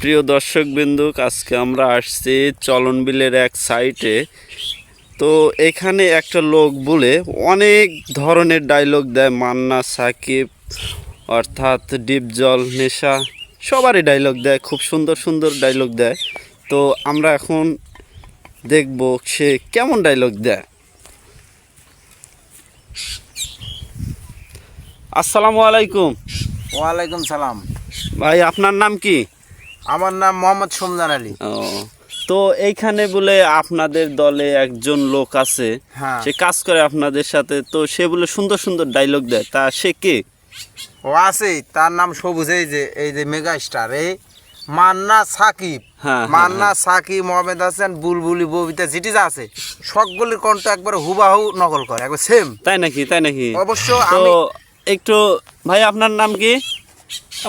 প্রিয় দর্শক বিন্দু আজকে আমরা আসছি চলন বিলের এক সাইটে। তো এখানে একটা লোক বলে অনেক ধরনের ডায়লগ দেয় মান্না সাকিব অর্থাৎ ডিপ জল নেশা সবারই ডায়লগ দেয় খুব সুন্দর সুন্দর ডায়লগ দেয়। তো আমরা এখন দেখব সে কেমন ডায়লগ দেয়। আসসালামু আলাইকুম। ওয়ালাইকুম সালাম। ভাই আপনার নাম কি? আমার নাম মোহাম্মদ সোমদান আলী। ও তো এইখানে বলে আপনাদের দলে একজন লোক আছে হ্যাঁ। সে কাজ করে আপনাদের সাথে তো সে বলে সুন্দর সুন্দর ডায়লগ দেয় তা সে কে? ও আছে তার নাম সবুজ এই যে এই যে মেগা স্টার এই মান্না সাকিব। হ্যাঁ, মান্না সাকিব মোহাম্মদ হাসান বুলবুলি ববিতা যেটি যা আছে সবগুলির কণ্ঠ একবার হুবাহু নকল করে একবার সেম তাই নাকি তাই নাকি? অবশ্য তো আমি একটু ভাই আপনার নাম কি?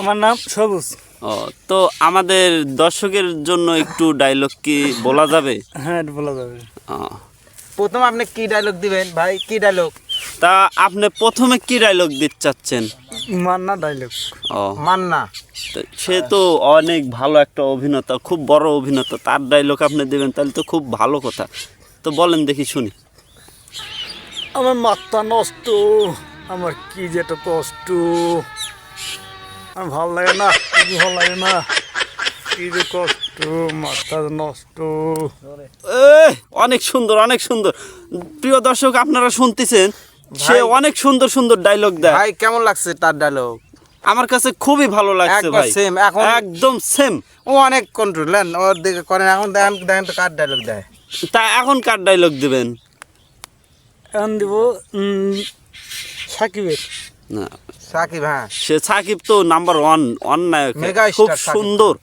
আমার নাম সবুজ। ও তো আমাদের দর্শকের জন্য একটু ডায়লগ কি বলা যাবে? হ্যাঁ বলা যাবে। ও, প্রথম আপনি কি ডায়লগ দিবেন? ভাই কি ডায়লগ তা আপনি প্রথমে কি ডায়লগ দিতে চাচ্ছেন? মান্না ডায়লগ ও। মান্না। তো সে তো অনেক ভালো একটা অভিনেতা খুব বড় অভিনেতা। তার ডায়লগ আপনি দেবেন তাহলে তো খুব ভালো কথা। তো বলেন দেখি শুনি। আমার মাথা নষ্ট আমার কি যেটা কষ্ট। আমার ভালো লাগে না কি ভালো লাগে না। কি যে কষ্ট মাথা নষ্ট। এ, অনেক সুন্দর অনেক সুন্দর। প্রিয় দর্শক আপনারা শুনতেছেন সে অনেক সুন্দর সুন্দর ডায়লগ দেয়। ভাই কেমন লাগছে তার ডায়লগ আমার কাছে খুবই ভালো লাগছে ভাই। same, এখন- একদম সেম ও অনেক কন্ট্রোল নেন ওর দিকে করেন এখন দেখেন দেখেন তো কার ডায়লগ দেয়। তা এখন কার ডায়লগ দিবেন? এখন দিব সাকিবের। সাকিব হ্যাঁ। সে সাকিব তো নাম্বার ওয়ান ওয়ান নায়ক। খুব সুন্দর।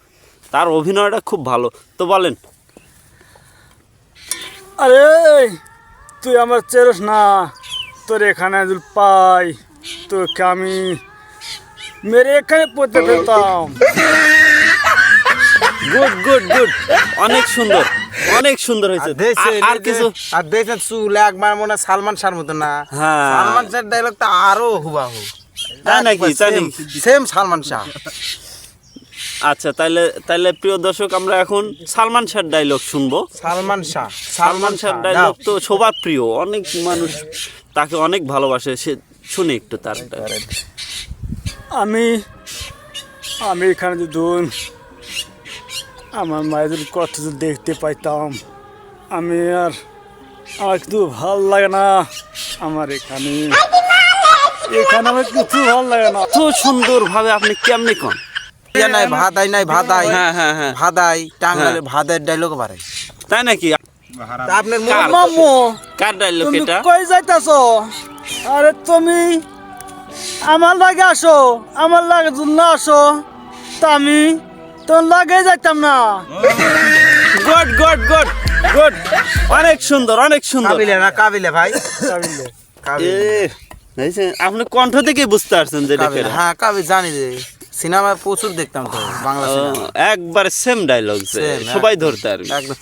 তার অভিনয়টা খুব ভালো। তো বলেন। আরে তুই আমার চেরস না। তোর এখানে যদি পাই। তোকে আমি মেরে এখানে পড়তে ফেলতাম। গুড গুড গুড অনেক সুন্দর। অনেক সুন্দর হয়েছে। আর যে- কিছু আর দেখছেন চুল একবার মনে হয় সালমান শাহর মতো না। হ্যাঁ। সালমান শাহর ডায়লগ তো আরও হুবাহু। তাই নাকি? তাই সেম সালমান শাহ। আচ্ছা তাহলে তাহলে প্রিয় দর্শক আমরা এখন সালমান শাহর ডায়লগ শুনব। সালমান শাহ। সালমান শাহর ডায়লগ তো সবার প্রিয়। অনেক মানুষ তাকে অনেক ভালোবাসে। সে শুনে একটু তার। আমি আমি এখানে যদি আমার মায়ের যদি কষ্ট দেখতে পাইতাম আমি আর আমার কিছু ভালো লাগে না আমার এখানে। এখানে আমার কিছু ভালো লাগে না। এত সুন্দর ভাবে আপনি কেমনি কন? নাই ভাদাই নাই ভাদাই হ্যাঁ হ্যাঁ হ্যাঁ। ভাদাই টাঙ্গালে ভাদাই ডায়লগ বাড়ে। তাই নাকি? আপনার মামু? কার ডায়লগ তুমি এটা? কই যাইতাছ? আরে তুমি আমার লাগে আসো আমার লাগে না আসো তা আমি তোর লাগে যাইতাম না। Good good good good. অনেক সুন্দর অনেক সুন্দর। কাবিলে না কাবিলে ভাই। কাবিলে। এ, কাবিলে আপনি কণ্ঠ থেকে বুঝতে পারছেন যে। হ্যাঁ কাবিল জানি যে সিনেমা প্রচুর দেখতাম তো বাংলা সিনেমা। একবার সেম ডায়লগ সবাই ধরতে আর একদম।